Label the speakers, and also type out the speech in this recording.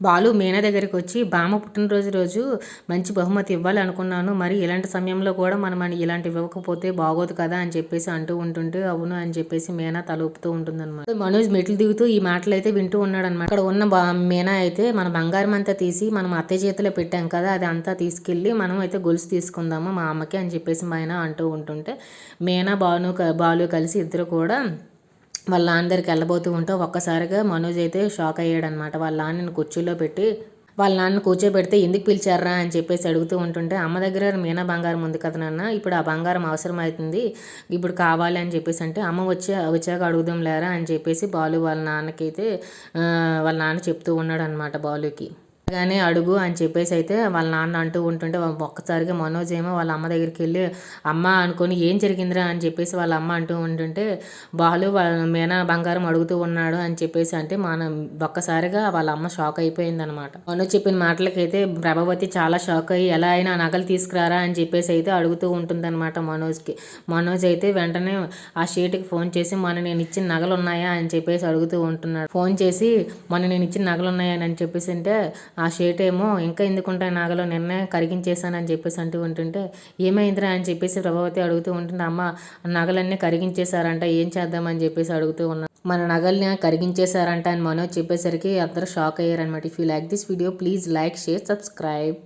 Speaker 1: బాలు మీనా దగ్గరికి వచ్చి బామ్మ పుట్టినరోజు రోజు మంచి బహుమతి ఇవ్వాలనుకున్నాను. మరి ఇలాంటి సమయంలో కూడా మనం ఇలాంటి ఇలాంటివి ఇవ్వకపోతే బాగోదు కదా అని చెప్పేసి అంటూ ఉంటుంటే అవును అని చెప్పేసి మీనా తల ఊపుతూ ఉంటుందన్నమాట. మనోజ్ మెట్లు దిగుతూ ఈ మాటలు అయితే వింటూ ఉన్నాడు అనమాట అక్కడ ఉన్న బా మీనా అయితే మన బంగారం అంతా తీసి మనం అత్తయ్య చేతిలో పెట్టాం కదా అది అంతా తీసుకెళ్ళి మనం అయితే గొలుసు తీసుకుందాము మా అమ్మకి అని చెప్పేసి మీనా అంటూ ఉంటుంటే మీనా బాను బాలు కలిసి ఇద్దరు కూడా వాళ్ళ నాన్న దగ్గరికి వెళ్ళబోతూ ఉంటే ఒక్కసారిగా మనోజ్ అయితే షాక్ అయ్యాడనమాట. వాళ్ళ నాన్నని కుర్చీలో పెట్టి వాళ్ళ నాన్న కూర్చోబెడితే ఎందుకు పిలిచారా అని చెప్పేసి అడుగుతూ ఉంటుంటే అమ్మ దగ్గర మీనా బంగారం ఉంది కదా నాన్న ఇప్పుడు ఆ బంగారం అవసరం అవుతుంది ఇప్పుడు కావాలి అని చెప్పేసి అంటే అమ్మ వచ్చి వచ్చాక అడుగుదాం లేరా అని చెప్పేసి బాలు వాళ్ళ నాన్నకైతే వాళ్ళ నాన్న చెప్తూ ఉన్నాడు అనమాట బాలుకి. కానీ అడుగు అని చెప్పేసి అయితే వాళ్ళ నాన్న అంటూ ఉంటుంటే ఒక్కసారిగా మనోజ్ ఏమో వాళ్ళ అమ్మ దగ్గరికి వెళ్ళి అమ్మ అనుకొని ఏం జరిగిందిరా? అని చెప్పేసి వాళ్ళ అమ్మ అంటూ ఉంటుంటే బాలు వాళ్ళ మీనా బంగారం అడుగుతూ ఉన్నాడు అని చెప్పేసి అంటే మన ఒక్కసారిగా వాళ్ళ అమ్మ షాక్ అయిపోయింది అనమాట మనోజ్ చెప్పిన మాటలకైతే ప్రభావతి చాలా షాక్ అయ్యి ఎలా అయినా నగలు తీసుకురారా? అని చెప్పేసి అయితే అడుగుతూ ఉంటుందన్నమాట మనోజ్కి. మనోజ్ అయితే వెంటనే ఆ షీట్కి ఫోన్ చేసి మన నేను ఇచ్చిన నగలు ఉన్నాయా అని చెప్పేసి అడుగుతూ ఉంటున్నాడు. ఫోన్ చేసి మన నేను ఇచ్చిన నగలు ఉన్నాయా అని చెప్పేసి అంటే ఆ షేట్ ఏమో ఇంకా ఎందుకుంటాయి నాగలో నిన్నే కరిగించేశానని చెప్పేసి అంటూ ఉంటుంటే ఏమైందిరా అని చెప్పేసి ప్రభావతి అడుగుతూ ఉంటుంటే అమ్మ నగలన్నీ కరిగించేశారంట ఏం చేద్దామని చెప్పేసి అడుగుతూ ఉన్నా మన నగల్ని కరిగించేశారంట అని మనోజ్ చెప్పేసరికి అందరూ shock అయ్యారనమాట if you like this video please like share subscribe